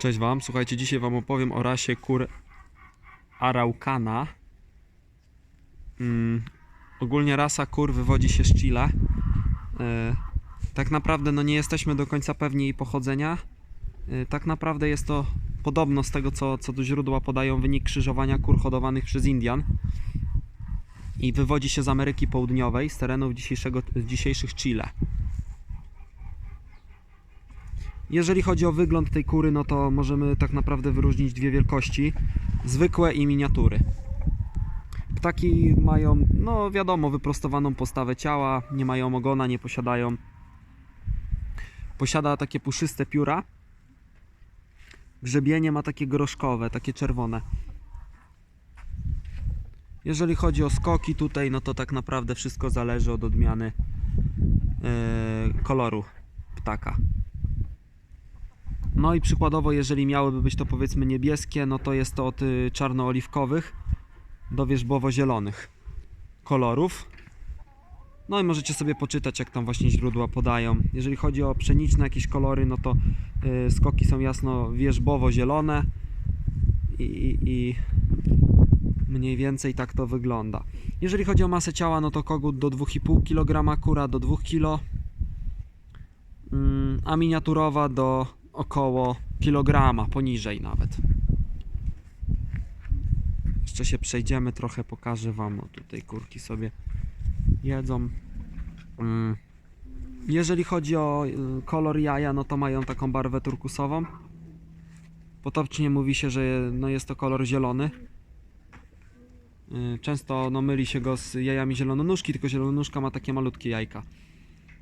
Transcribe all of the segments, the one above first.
Cześć Wam, słuchajcie, dzisiaj Wam opowiem o rasie kur Araucana. Mm, ogólnie rasa kur wywodzi się z Chile. E, tak naprawdę no nie jesteśmy do końca pewni jej pochodzenia. E, tak naprawdę jest to podobno z tego, co, co do źródła podają wynik krzyżowania kur hodowanych przez Indian. I wywodzi się z Ameryki Południowej, z terenów dzisiejszego, dzisiejszych Chile. Jeżeli chodzi o wygląd tej kury, no to możemy tak naprawdę wyróżnić dwie wielkości: zwykłe i miniatury. Ptaki mają, no wiadomo, wyprostowaną postawę ciała, nie mają ogona, nie posiadają. Posiada takie puszyste pióra. Grzebienie ma takie groszkowe, takie czerwone. Jeżeli chodzi o skoki tutaj, no to tak naprawdę wszystko zależy od odmiany e, koloru ptaka. No i przykładowo, jeżeli miałyby być to powiedzmy niebieskie, no to jest to od y, czarno-oliwkowych do wierzbowo-zielonych kolorów. No i możecie sobie poczytać, jak tam właśnie źródła podają. Jeżeli chodzi o pszeniczne jakieś kolory, no to y, skoki są jasno wierzbowo-zielone i, i, i mniej więcej tak to wygląda. Jeżeli chodzi o masę ciała, no to kogut do 2,5 kg, kura do 2 kg, mm, a miniaturowa do około kilograma, poniżej nawet. Jeszcze się przejdziemy trochę, pokażę Wam. O, tutaj kurki sobie jedzą. Mm. Jeżeli chodzi o y, kolor jaja, no to mają taką barwę turkusową. Potocznie mówi się, że no jest to kolor zielony. Y, Często no, myli się go z jajami zielononóżki, tylko zielononóżka ma takie malutkie jajka.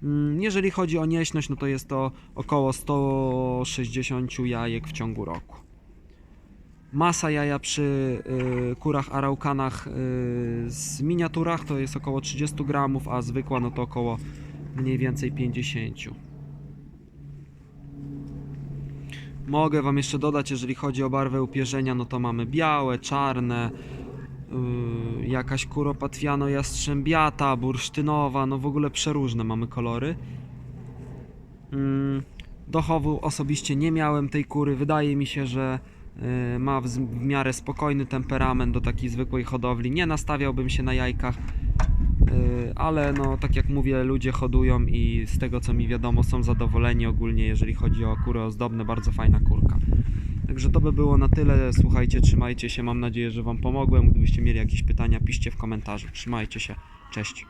Mm, Jeżeli chodzi o nieśność, no to jest to około 160 jajek w ciągu roku. Masa jaja przy y, kurach araukanach y, z miniaturach to jest około 30 gramów, a zwykła no to około mniej więcej 50. Mogę Wam jeszcze dodać, jeżeli chodzi o barwę upierzenia, no to mamy białe, czarne, yy, jakaś kuropatwiano jastrzębiata, bursztynowa, no w ogóle przeróżne mamy kolory. Mm, Do chowu osobiście nie miałem tej kury, wydaje mi się, że yy, ma w, w miarę spokojny temperament do takiej zwykłej hodowli, nie nastawiałbym się na jajkach, yy, ale no tak jak mówię, ludzie hodują i z tego co mi wiadomo są zadowoleni ogólnie, jeżeli chodzi o kury ozdobne, bardzo fajna kurka. Także to by było na tyle. Słuchajcie, trzymajcie się. Mam nadzieję, że Wam pomogłem. Gdybyście mieli jakieś pytania, piszcie w komentarzu. Trzymajcie się. Cześć.